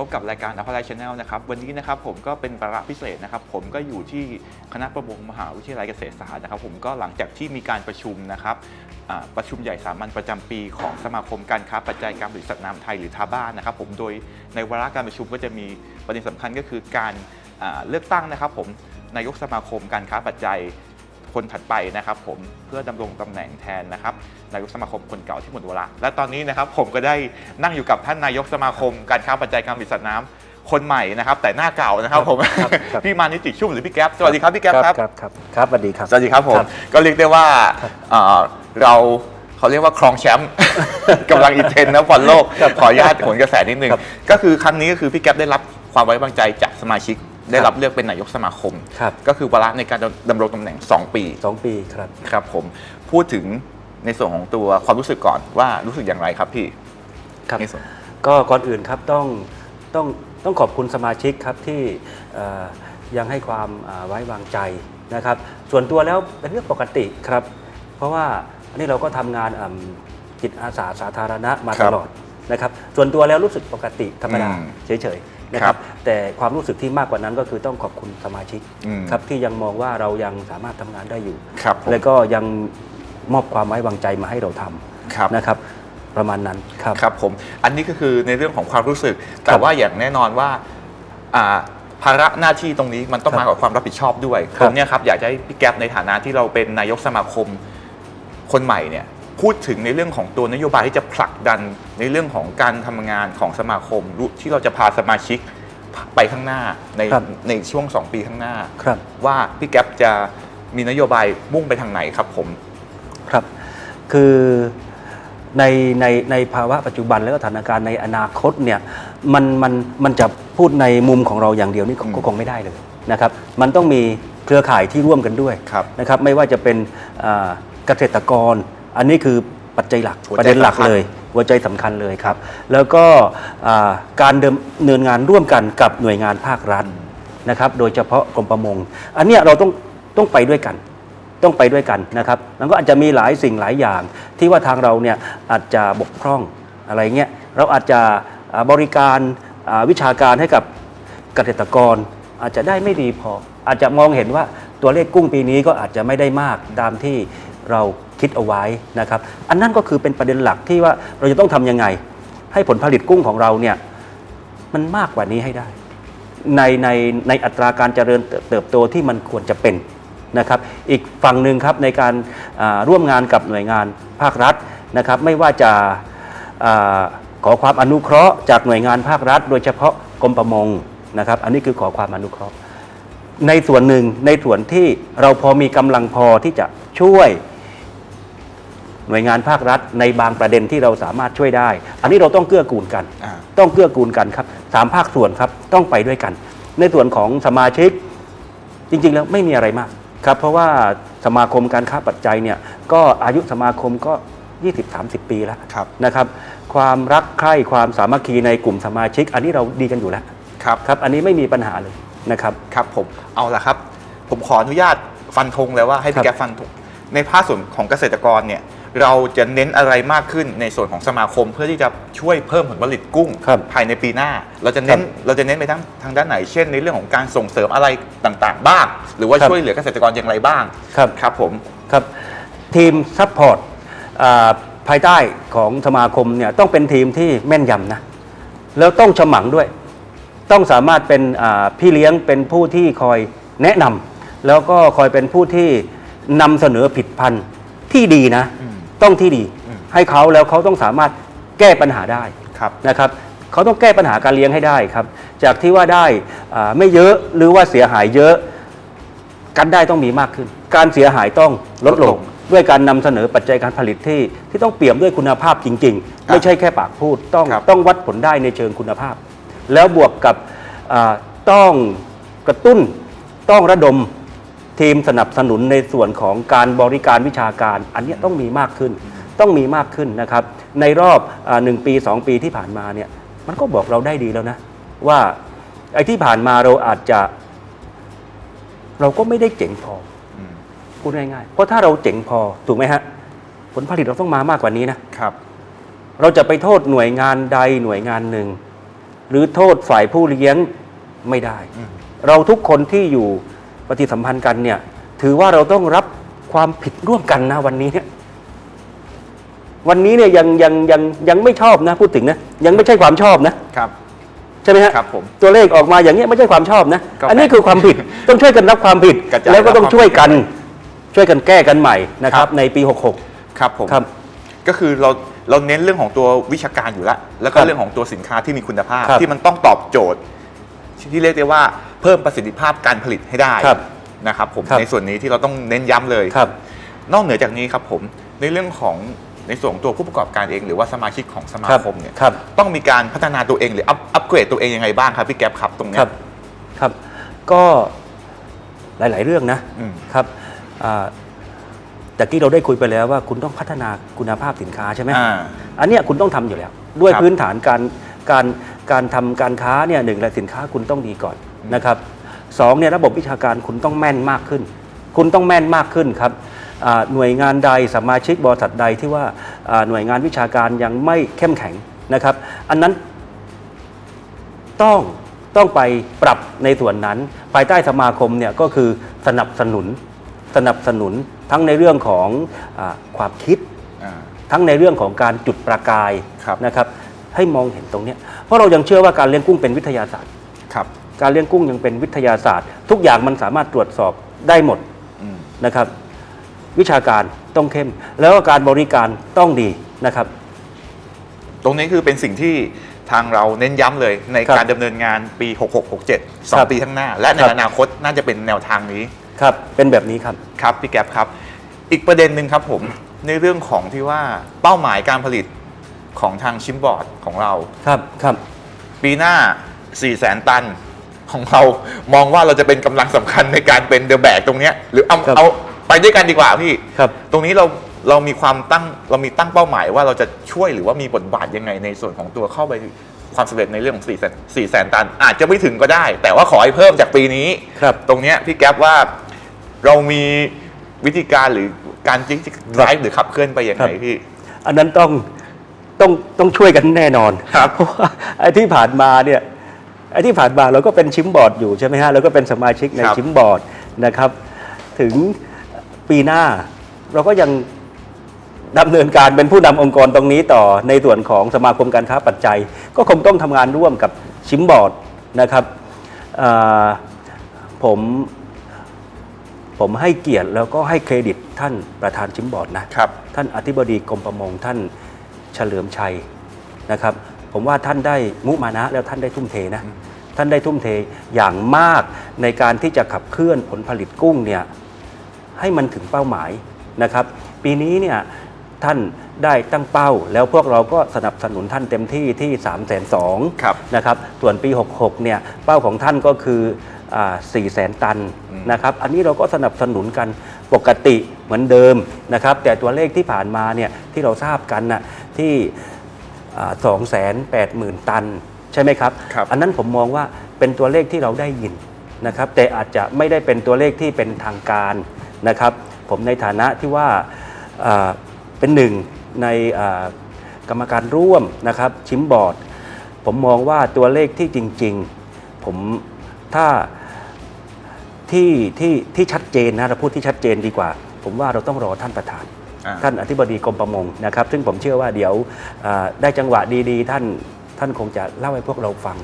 พบกับรายการอัพไลน์ชาแนลนะครับ วันนี้นะครับผมก็เป็นประพิเศษนะครับ ผมก็อยู่ที่คณะประมงมหาวิทยาลัยเกษตรศาสตร์นะครับ ผมก็หลังจากที่มีการประชุมนะครับประชุมใหญ่สามัญประจำปีของสมาคมการค้าปัจจัยการผลิตสัตว์น้ำไทยหรือทาบ้านนะครับ ผมโดยในวาระการประชุมก็จะมีประเด็นสำคัญก็คือการเลือกตั้งนะครับ ผมนายกสมาคมการค้าปัจจัย คนถัดไปนะครับผมเพื่อดำรงตำแหน่งแทนนะครับนายกสมาคมคนเก่าที่หมดวาระและตอนนี้นะครับผมก็ได้นั่งอยู่กับท่านนายกสมาคม การค้าปัจจัยการผลิตสัตว์น้ำคนใหม่นะครับ แต่หน้าเก่านะครับผมครับครับพี่มานิติชุ่มหรือพี่แก๊ปสวัสดีครับพี่แก๊ปครับครับครับครับสวัสดีครับสวัสดีครับผมครับก็เรียกได้ว่าครับเอ่อเราเขาเรียกว่าครองแชมป์กำลังอินเทรนด์นะบอลโลกขออนุญาตผลกระแสนิดนึงครับก็คือครั้งนี้ก็คือพี่แก๊ปได้รับความไว้วางใจจากสมาชิก ได้รับเลือกเป็นนายกสมาคม ครับก็คือวาระในการดำรงตำแหน่ง 2 ปีสองปีครับ ครับผมพูดถึงในส่วนของตัวความรู้สึกก่อนว่ารู้สึกอย่างไรครับพี่ครับ ในส่วน ก็ก่อนอื่นครับต้องต้องต้องขอบคุณสมาชิกครับที่เอ่อยังให้ความอ่าไว้วางใจนะครับ ส่วนตัวแล้วเป็นเรื่องปกติครับ เพราะว่าอันนี้เราก็ทำงานอ่ำจิตอาสาสาธารณะมาครัตบลอดนะครับ ส่วนตัวแล้วรู้สึกปกติธรรมดาอืม เฉยๆ นะคครัรับบแต่ความรู้สึกที่มากกว่านั้นก็คือต้องขอบคุณสมาชิกอืมครับที่ยังมองว่าเรายังสามารถทำงานได้อยู่ครับผมแล้วก็ยังมอบความไว้วางใจมาให้เราทำครับนะครับประมาณนั้นครับครับผมอันนี้ก็คือในเรื่องของความรู้สึก แต่ครับว่าอย่างแน่นอนว่าอ่าภาระหน้าที่ตรงนี้มันต้องครับมากับความรับผิดชอบด้วยคตรับรงเนี้ยครับอยากจะให้พี่แก๊ปในฐานะที่เราเป็นนายกสมาคมคนใหม่เนี่ย พูดถึงในเรื่องของตัวนโยบายที่จะผลักดันในเรื่องของการทำงานของสมาคมรู้ที่เราจะพาสมาชิกไปข้างหน้าในครับในช่วง 2 ปีข้างหน้าครับว่าพี่แก๊ปจะมีนโยบายมุ่งไปทางไหนครับผมครับ คือในในในภาวะปัจจุบันแล้วก็สถานการณ์ในอนาคตเนี่ยมันมันมันจะพูดในมุมของเราอย่างเดียวนี่ก็อืมก็คงไม่ได้เลยนะครับมันต้องมีเครือข่ายที่ร่วมกันด้วยครับนะครับไม่ว่าจะเป็นอ่าเกษตรกร อันนี้คือปัจจัยหลักหัวใจประเด็นหลักสำคัญ เลย หัวใจสำคัญเลยครับ แล้วก็อ่าการเดิมเนินงานร่วมกันกับหน่วยงานภาครัฐนะครับ โดยเฉพาะกรมประมง อันเนี้ยเราต้องต้องไปด้วยกัน ต้องไปด้วยกันนะครับ มันก็อาจจะมีหลายสิ่งหลายอย่าง ที่ว่าทางเราเนี่ยอาจจะบกพร่องอะไรเงี้ย เราอาจจะอ่าบริการอ่าวิชาการให้กับเกษตรกร อาจจะได้ไม่ดีพอ อาจจะมองเห็นว่าตัวเลขกุ้งปีนี้ก็อาจจะไม่ได้มากตามที่ เราคิดเอาไว้นะครับอันนั้นก็คือเป็นประเด็นหลักที่ว่าเราจะต้องทำยังไง ให้ผลผลิตกุ้งของเราเนี่ยมันมากกว่านี้ให้ได้ ในในในอัตราการเจริญเติบโตที่มันควรจะเป็นนะครับอีกฝั่งหนึ่งครับในการร่วมงานกับหน่วยงานภาครัฐนะครับไม่ว่าจะาขอความอนุเคราะห์จากหน่วยงานภาครัฐ โดยเฉพาะกรมประมงนะครับอันนี้คือขอความอนุเคราะห์ ในส่วนหนึ่งในส่วนที่เราพอมีกำลังพอที่จะช่วย หน่วยงานภาครัฐในบางประเด็นที่เราสามารถช่วยได้ อันนี้เราต้องเกื้อกูลกันอ่าต้องเกื้อกูลกันครับสามภาคส่วนครับต้องไปด้วยกัน ในส่วนของสมาชิกจริง ๆ แล้วไม่มีอะไรมากครับ เพราะว่าสมาคมการค้าปัจจัยเนี่ยก็อายุสมาคมก็ 20-30 ปีแล้วครับนะครับ ความรักใคร่ความสามัคคีในกลุ่มสมาชิก อันนี้เราดีกันอยู่แล้วครับครับ อันนี้ไม่มีปัญหาเลยนะครับครับผมเอาละครับ ผมขออนุญาตฟันธงเลยว่าให้ครัพี่บแกฟันธงในภาคส่วนของเกษตรกรเนี่ย เราจะเน้นอะไรมากขึ้นในส่วนของสมาคม เพื่อที่จะช่วยเพิ่มผลผลิตกุ้ง ครับภายในปีหน้า เราจะเน้นครับเราจะเน้นไปทั้งทางด้านไหน เช่นในเรื่องของการส่งเสริมอะไรต่างๆ บ้าง หรือว่าครับช่วยเหลือเกษตรกรอย่างไรบ้างครับ ครับผม ครับทีมซัพพอร์ตภายใต้ของสมาคมเนี่ยต้องเป็นทีมที่แม่นยำนะ แล้วต้องฉมังด้วย ต้องสามารถเป็นอ่าพี่เลี้ยงเป็นผู้ที่คอยแนะนำแล้วก็คอยเป็นผู้ที่นำเสนอผิดพันธุ์ที่ดีนะอืม ต้องที่ดีอืมให้เขาแล้วเขาต้องสามารถแก้ปัญหาได้ครับนะครับเขาต้องแก้ปัญหาการเลี้ยงให้ได้ครับ จากที่ว่าได้อ่าไม่เยอะหรือว่าเสียหายเยอะกันได้ต้องมีมากขึ้น การเสียหายต้องลดลลดลงงด้วยการนำเสนอปัจจัยการผลิตที่ที่ต้องเปี่ยมด้วยคุณภาพจริง ๆ ไม่ใช่แค่ปากพูดต้องครับต้องวัดผลได้ในเชิงคุณภาพ แล้วบวกกับอ่าต้องกระตุ้นต้องระดม ทีมสนับสนุนในส่วนของการบริการวิชาการ อันเนี้ยต้องมีมากขึ้น ต้องมีมากขึ้นนะครับ ในรอบอาหนึ่งปีสองปีที่ผ่านมาเนี่ยมันก็บอกเราได้ดีแล้วนะ ว่าไอ้ที่ผ่านมาเราอาจจะ เราก็ไม่ได้เจ๋งพออืมพูดง่ายๆเพราะถ้าเราเจ๋งพอถูกไหมฮะผลผลิตเราต้องมามากกว่านี้นะครับ เราจะไปโทษหน่วยงานใดหน่วยงานหนึ่ง หรือโทษฝ่ายผู้เลี้ยงไม่ได้อืมเราทุกคนที่อยู่ ปฏิสัมพันธ์กันเนี่ยถือว่าเราต้องรับความผิดร่วมกันนะวันนี้เนี่ยวันนี้เนี่ยยังยังยังยังไม่ชอบนะพูดถึงนะยังไม่ใช่ความชอบนะครับ ใช่ไหมฮะครับผมตัวเลขออกมาอย่างเงี้ยไม่ใช่ความชอบนะ ก็อันนี้แปลกคือความผิดต้องช่วยกันรับความผิด กระจายแล้วก็ต้องรับความช่วยกันผิดช่วยกันแก้กันใหม่นะคครัรับ บ ในปี 66 ครับผมครับ ก็คือเราเราเน้นเรื่องของตัววิชาการอยู่แล้วแล้วก็ครับเรื่องของตัวสินค้าที่มีคุณภาพ ครับที่มันต้องตอบโจทย์ ที่เรียกได้ว่า เพิ่มประสิทธิภาพการผลิตให้ได้ครับนะครับผมครับ ในส่วนนี้ที่เราต้องเน้นย้ำเลย ครับ นอกเหนือจากนี้ครับผมในเรื่องของในส่วนของตัวผู้ประกอบการเองหรือว่าสมาชิกของสมาคมเนี่ยครับ ต้องมีการพัฒนาตัวเองหรืออัพอัพเกรดตัวเองยังไงบ้างครับพี่แก๊ปครับตรงเนี้คยรับ ครับ ก็หลาย ๆ เรื่องนะ อืม ครับอ่าแต่กี้เราได้คุยไปแล้วว่าคุณต้องพัฒนาคุณภาพสินค้าใช่ไหมอ่าอันเนี้ยคุณต้องทำอยู่แล้ว ด้วยครับพื้นฐานการการการทำการค้าเนี่ยหนึ่งแหละสินค้าคุณต้องดีก่อนอืม นะครับสองเนี่ยระบบวิชาการคุณต้องแม่นมากขึ้น คุณต้องแม่นมากขึ้นครับอ่าหน่วยงานใดสมาชิกบริษัทใดที่ว่าอ่าหน่วยงานวิชาการยังไม่เข้มแข็งนะครับ อันนั้นต้องต้องไปปรับในส่วนนั้น ภายใต้สมาคมเนี่ยก็คือสนับสนุนสนับสนุนทั้งในเรื่องของอาความคิดอ่าทั้งในเรื่องของการจุดประกายครับนะครับให้มองเห็นตรงเนี้ยเพราะเรายังเชื่อว่าการเลี้ยงกุ้งเป็นวิทยาศาสตร์ครับ การเลี้ยงกุ้งยังเป็นวิทยาศาสตร์ ทุกอย่างมันสามารถตรวจสอบได้หมดอืมนะครับ วิชาการต้องเข้ม แล้วก็การบริการต้องดีนะครับ ตรงนี้คือเป็นสิ่งที่ทางเราเน้นย้ำเลยในครับการดำเนินงานปี 66 67สอครังบปีข้างหน้า และในครับอนาคตน่าจะเป็นแนวทางนี้ครับ เป็นแบบนี้ครับครับพี่แก๊ปครับ อีกประเด็นหนึ่งครับผมในเรื่องของที่ว่าเป้าหมายการผลิตของทางชิมบอร์ดของเราครับครับ ปีหน้า 4 0 0แสนตัน ของเรามองว่าเราจะเป็นกำลังสำคัญในการเป็นเดอะแบกตรงเนี้ยหรือเอาครับเอาไปด้วยกันดีกว่าพี่ครับ ตรงนี้เราเรามีความตั้งเรามีตั้งเป้าหมายว่าเราจะช่วยหรือว่ามีบทบาทยังไงในส่วนของตัวเข้าไปความสำเร็จในเรื่องของ4แสนสี่แสนตัน อาจจะไม่ถึงก็ได้ แต่ว่าขอให้เพิ่มจากปีนี้ ครับ ตรงเนี้ยพี่แก๊ปว่าเรามีวิธีการหรือการจิ๊ก drive หรือขับเคลื่อนไปยังครัไงบพี่ อันนั้นต้องต้องต้องช่วยกันแน่นอนครับเพราะว่าไอ้ที่ผ่านมาเนี่ย ไอ้ที่ผ่านมาเราก็เป็นชิมบอร์ดอยู่ใช่ไหมฮะเราก็เป็นสมาชิกในครับ ชิมบอร์ดนะครับ ถึงปีหน้าเราก็ยังดำเนินการเป็นผู้นำองค์กรตรงนี้ต่อในส่วนของสมาคมการค้าปัจจัย ก็คงต้องทำงานร่วมกับชิมบอร์ดนะครับอ่าผมผมให้เกียรติแล้วก็ให้เครดิตท่านประธานชิมบอร์ดนะ ครับ ท่านอธิบดีกรมประมงท่านเฉลิมชัยนะครับ ผมว่าท่านได้มุมานะแล้วท่านได้ทุ่มเทนะท่านได้ทุ่มเทอย่างมากในการที่จะขับเคลื่อนผลผลิตกุ้งเนี่ยให้มันถึงเป้าหมายนะครับ ปีนี้เนี่ยท่านได้ตั้งเป้า แล้วพวกเราก็สนับสนุนท่านเต็มที่ที่3ามแสนสองครับนะครับส่วนปี 66เนี่ยเป้าของท่านก็คือ4ี่แสนตันอืมนะครับอันนี้เราก็สนับสนุนกันปกติเหมือนเดิมนะครับแต่ตัวเลขที่ผ่านมาเนี่ยที่เราทราบกันน่ะที่ สองแสนแปดหมื่นตัน ใช่ไหมครับครับ อันนั้นผมมองว่าเป็นตัวเลขที่เราได้ยินนะครับ แต่อาจจะไม่ได้เป็นตัวเลขที่เป็นทางการนะครับ ผมในฐานะที่ว่าอ่าเป็นหนึ่งในอ่ากรรมการร่วมนะครับชิมบอร์ด ผมมองว่าตัวเลขที่จริง ๆ ผมถ้าที่ที่ที่ชัดเจนนะเราพูดที่ชัดเจนดีกว่า ผมว่าเราต้องรอท่านประธานอ่า ท่านอธิบดีกรมประมงนะครับ ซึ่งผมเชื่อว่าเดี๋ยวอ่าได้จังหวะดีๆ ท่านท่านคงจะเล่าให้พวกเราฟัง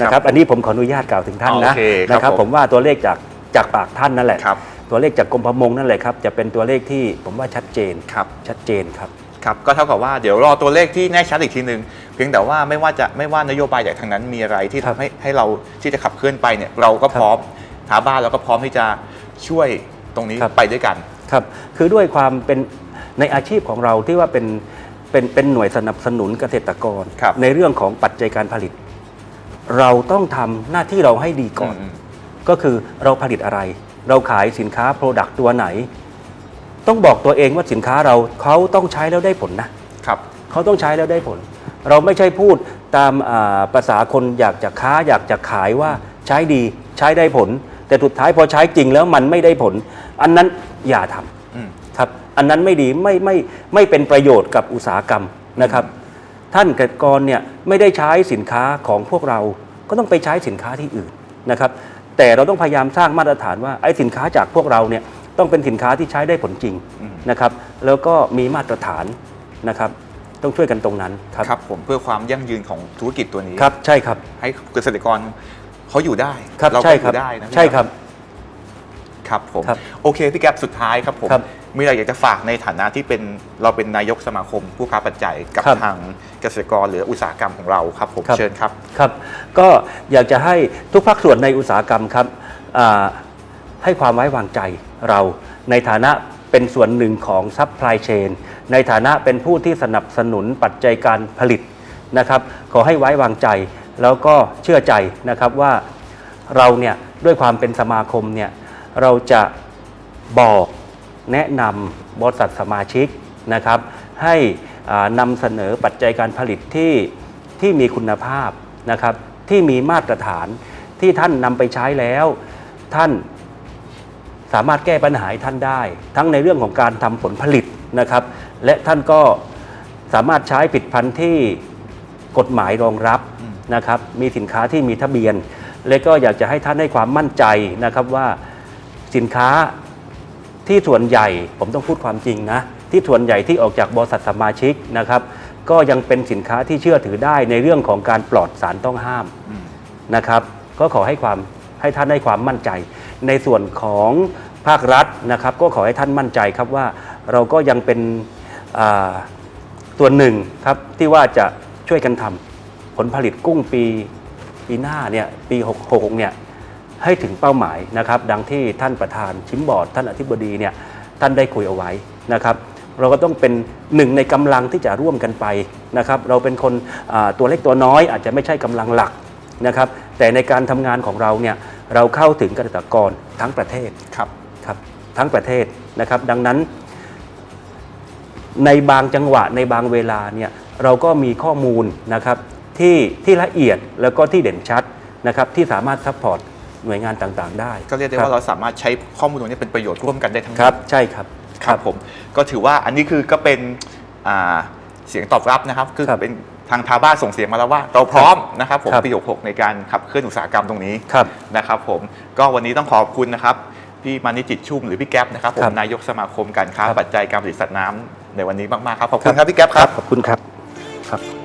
นะคครัรับบอันนี้ผมขออนุญาตกล่าวถึงท่านนะโอเคครับนะครับผมผมว่าตัวเลขจากจากปากท่านนั่นแหละครับตัวเลขจากกรมประมงนั่นแหละครับจะเป็นตัวเลขที่ผมว่าชัดเจนครับชัดเจนครับครับก็เท่ากับว่าเดี๋ยวรอตัวเลขที่แน่ชัดอีกทีหนึ่งเพียงแต่ว่าไม่ว่าจะไม่ว่านโยบายจากทางนั้นมีอะไรที่ครัทำบให้ให้เราที่จะขับเคลื่อนไปเนี่ยเราก็พร้อมฐาบ้านเราก็พร้อมที่จะช่วยตรงนี้ครับไปด้วยกันครับคือด้วยความเป็น ในอาชีพของเราที่ว่าเป็นเป็นเป็นหน่วยสนับสนุนเกษตรกร ครับในเรื่องของปัจจัยการผลิต เราต้องทำหน้าที่เราให้ดีก่อน อืม ก็คือเราผลิตอะไร เราขายสินค้าโปรดักต์ตัวไหน ต้องบอกตัวเองว่าสินค้าเราเขาต้องใช้แล้วได้ผลนะ ครับ เขาต้องใช้แล้วได้ผล เราไม่ใช่พูดตามอ่าภาษาคนอยากจะค้าอยากจะขายว่าใช้ดีใช้ได้ผล แต่สุดท้ายพอใช้จริงแล้วมันไม่ได้ผล อันนั้นอย่าทำอืม ครับอันนั้นไม่ดีไม่ไม่ไม่เป็นประโยชน์กับอุตสาหกรรมนะครับ ท่านเกษตรกรเนี่ยไม่ได้ใช้สินค้าของพวกเรา ก็ต้องไปใช้สินค้าที่อื่นนะครับ แต่เราต้องพยายามสร้างมาตรฐานว่าไอ้สินค้าจากพวกเราเนี่ยต้องเป็นสินค้าที่ใช้ได้ผลจริงอืมนะครับ แล้วก็มีมาตรฐานนะครับ ต้องช่วยกันตรงนั้นครับครับผมเพื่อความยั่งยืนของธุรกิจตัวนี้ครับ ใช่ครับ ให้เกษตรกรเขาอยู่ได้ ครับเราก็ใช่อครับยู่ได้นะพี่ ใช่ครับ ครับผมครับโอเคพี่แก๊ปสุดท้ายครับผมครับมีอะไรอยากจะฝากในฐานะที่เป็นเราเป็นนายกสมาคมผู้ค้าปัจจัยกับครับทางเกษตรกรหรืออุตสาหกรรมของเราครับผมครับ เชิญครับ ครับก็อยากจะให้ทุกภาคส่วนในอุตสาหกรรมครับอ่าให้ความไว้วางใจเรา ในฐานะเป็นส่วนหนึ่งของซัพพลายเชนในฐานะเป็นผู้ที่สนับสนุนปัจจัยการผลิตนะครับ ขอให้ไว้วางใจแล้วก็เชื่อใจนะครับว่าเราเนี่ยด้วยความเป็นสมาคมเนี่ย เราจะบอกแนะนำบริษัทสมาชิกนะครับ ให้นำเสนอปัจจัยการผลิตที่ที่มีคุณภาพนะครับที่มีมาตรฐานที่ท่านนำไปใช้แล้ว ท่านสามารถแก้ปัญหาท่านได้ ทั้งในเรื่องของการทำผลผลิตนะครับ และท่านก็สามารถใช้ผลิดพันธุ์ที่กฎหมายรองรับนะครับ มีสินค้าที่มีทะเบียน และก็อยากจะให้ท่านให้ความมั่นใจนะครับว่า สินค้าที่ส่วนใหญ่ผมต้องพูดความจริงนะ ที่ส่วนใหญ่ที่ออกจากบริษัทสมาชิกนะครับ ก็ยังเป็นสินค้าที่เชื่อถือได้ในเรื่องของการปลอดสารต้องห้ามอืมนะครับ ก็ขอให้ความให้ท่านให้ความมั่นใจ ในส่วนของภาครัฐนะครับ ก็ขอให้ท่านมั่นใจครับว่าเราก็ยังเป็นอ่าส่วนหนึ่งครับที่ว่าจะช่วยกันทำผลผลิตกุ้งปีปีหน้าเนี่ยปี 66เนี่ย ให้ถึงเป้าหมายนะครับ ดังที่ท่านประธานชิมบอร์ด ท่านอธิบดีเนี่ยท่านได้คุยเอาไว้นะครับ เราก็ต้องเป็นหนึ่งในกำลังที่จะร่วมกันไปนะครับ เราเป็นคนอ่าตัวเล็กตัวน้อย อาจจะไม่ใช่กำลังหลักนะครับ แต่ในการทำงานของเราเนี่ยเราเข้าถึงเกษตรกรทั้งประเทศครับครับทั้งประเทศนะครับ ดังนั้น ในบางจังหวะในบางเวลาเนี่ยเราก็มีข้อมูลนะครับที่ที่ละเอียดแล้วก็ที่เด่นชัดนะครับที่สามารถซัพพอร์ต หน่วยงานต่างๆ ได้ ก็เรียกได้คบว่าเราสามารถใช้ข้อมูลตรงนี้เป็นประโยชน์ร่วมกันได้ทั้งหมดครับใช่ครับครับผมก็ถือว่าอันนี้คือก็เป็นอ่าเสียงตอบรับนะครับคือครับเป็นทางทาบ้าส่งเสียงมาแล้วว่าเราพร้อมนะครับผมครับปี66ในการขับเคลื่อนอุตสาหกรรมตรงนี้ครับนะครับผมก็วันนี้ต้องขอบคุณนะครับพี่มานิจิตชุ่มหรือพี่แก๊ปนะครับผครัมบนายกสมาคมการค้าครับปัจจัยการผลิตสัตว์น้ำในวันนี้มากๆครับขอบคุณครับพี่แก๊ปครับขอบคุณครับครับ